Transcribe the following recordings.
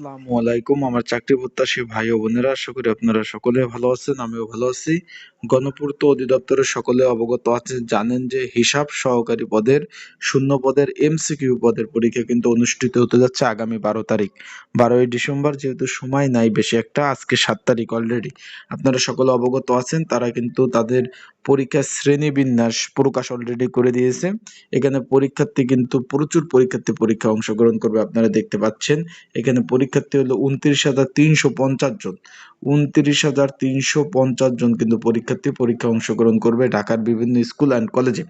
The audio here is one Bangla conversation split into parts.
আসসালামু আলাইকুম। আমার চাকরি প্রত্যাশী ভাই ও বোনেরা, আশা করি আপনারা সকলে ভালো আছেন, আমিও ভালো আছি। গণপূর্ত অধিদপ্তরের সকলে অবগত আছেন, জানেন যে হিসাব সহকারী পদের, শূন্য পদের এমসিকিউ পদের পরীক্ষা কিন্তু অনুষ্ঠিত হতে যাচ্ছে আগামী বারো তারিখ। বারোই ডিসেম্বর যেহেতু সময় নাই, বেশি একটা, আজকে সাত তারিখ অলরেডি আপনারা সকলে অবগত আছেন, তারা কিন্তু তাদের পরীক্ষার শ্রেণি বিন্যাস প্রকাশ অলরেডি করে দিয়েছে। এখানে পরীক্ষার্থী কিন্তু প্রচুর পরীক্ষার্থী পরীক্ষা অংশগ্রহণ করবে, আপনারা দেখতে পাচ্ছেন। এখানে পরীক্ষার্থী হলো উনত্রিশ হাজার তিনশো পঞ্চাশ জন। উনত্রিশ হাজার তিনশো পঞ্চাশ জন কিন্তু পরীক্ষার্থী পরীক্ষা অংশগ্রহণ করবে ঢাকার বিভিন্ন স্কুল অ্যান্ড কলেজে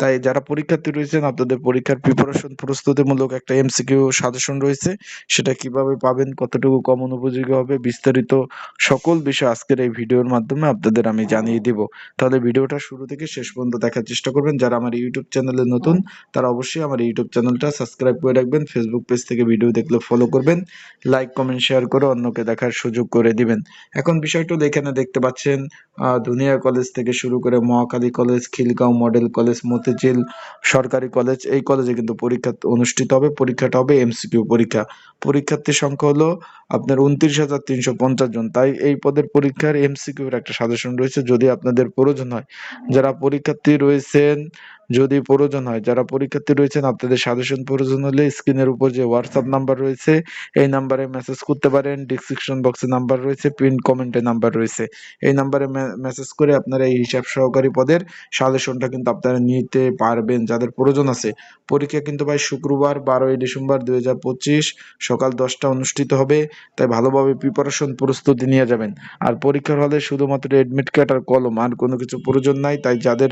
তাই যারা পরীক্ষার্থী রয়েছেন, আপনাদের পরীক্ষার প্রিপারেশন প্রস্তুতিমূলক একটা এমসিকিউ সাজেশন রয়েছে। সেটা কীভাবে পাবেন, কতটুকু কমন উপযোগী হবে, বিস্তারিত সকল বিষয় আজকের এই ভিডিওর মাধ্যমে আপনাদের আমি জানিয়ে দিব। তাহলে ভিডিওটা শুরু থেকে শেষ পর্যন্ত দেখার চেষ্টা করবেন। যারা আমার ইউটিউব চ্যানেলে নতুন, তারা অবশ্যই আমার ইউটিউব চ্যানেলটা সাবস্ক্রাইব করে রাখবেন ফেসবুক পেজ থেকে ভিডিও দেখলে ফলো করবেন লাইক কমেন্ট শেয়ার করে অন্যকে দেখার সুযোগ করে দিবেন। এখন বিষয়টা এখানে দেখতে পাচ্ছেন দুনিয়া কলেজ থেকে শুরু করে Mahakali college Khilgaon model college Motijheel সরকারি কলেজ এই কলেজে কিন্তু পরীক্ষা অনুষ্ঠিত হবে, পরীক্ষাটা হবে এমসিকিউ পরীক্ষা। পরীক্ষার্থীর সংখ্যা হলো আপনার উনত্রিশ হাজার তিনশো পঞ্চাশ জন। তাই এই পদের পরীক্ষার এমসিকিউর একটা সাজেশন রয়েছে, যদি আপনাদের প্রয়োজন হয়। যারা পরীক্ষার্থী রয়েছেন যদি প্রয়োজন হয়, যারা পরীক্ষার্থী রয়েছেন, আপনাদের সাজেশন প্রয়োজন হলে স্ক্রিনের উপর যে হোয়াটসঅ্যাপ নাম্বার রয়েছে, এই নাম্বারে মেসেজ করতে পারেন। ডিসক্রিপশন বক্সে নাম্বার রয়েছে পিন কমেন্টে নাম্বার রয়েছে। এই নাম্বারে মেসেজ করে আপনারা এই হিসাব সহকারী পদের সাজেশনটা কিন্তু আপনারা নিতে পারবেন, যাদের প্রয়োজন আছে। পরীক্ষা কিন্তু ভাই শুক্রবার, বারোই ডিসেম্বর দুই হাজার পঁচিশ, সকাল দশটা অনুষ্ঠিত হবে, তাই ভালোভাবে প্রিপারেশন প্রস্তুতি নিয়ে যাবেন। আর পরীক্ষার হলে শুধুমাত্র এডমিট কার্ড আর কলম, আর কোনো কিছু প্রয়োজন নাই। তাই যাদের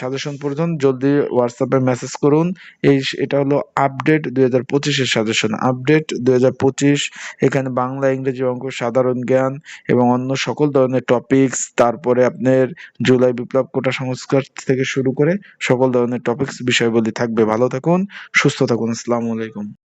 সাজেশন প্রয়োজন জলদি হোয়াটসঅ্যাপে মেসেজ করুন। এই এটা হলো আপডেট দুই হাজার পঁচিশের সাজেশন আপডেট দুই হাজার পঁচিশ, এখানে বাংলা, ইংরেজি অঙ্ক, সাধারণ জ্ঞান এবং অন্য সকল ধরনের টপিকস তারপরে আপনার জুলাই বিপ্লব কোটা সংস্কার থেকে শুরু করে সকল ধরনের টপিকস বিষয়গুলি থাকবে। ভালো থাকুন, সুস্থ থাকুন, আসসালামু আলাইকুম।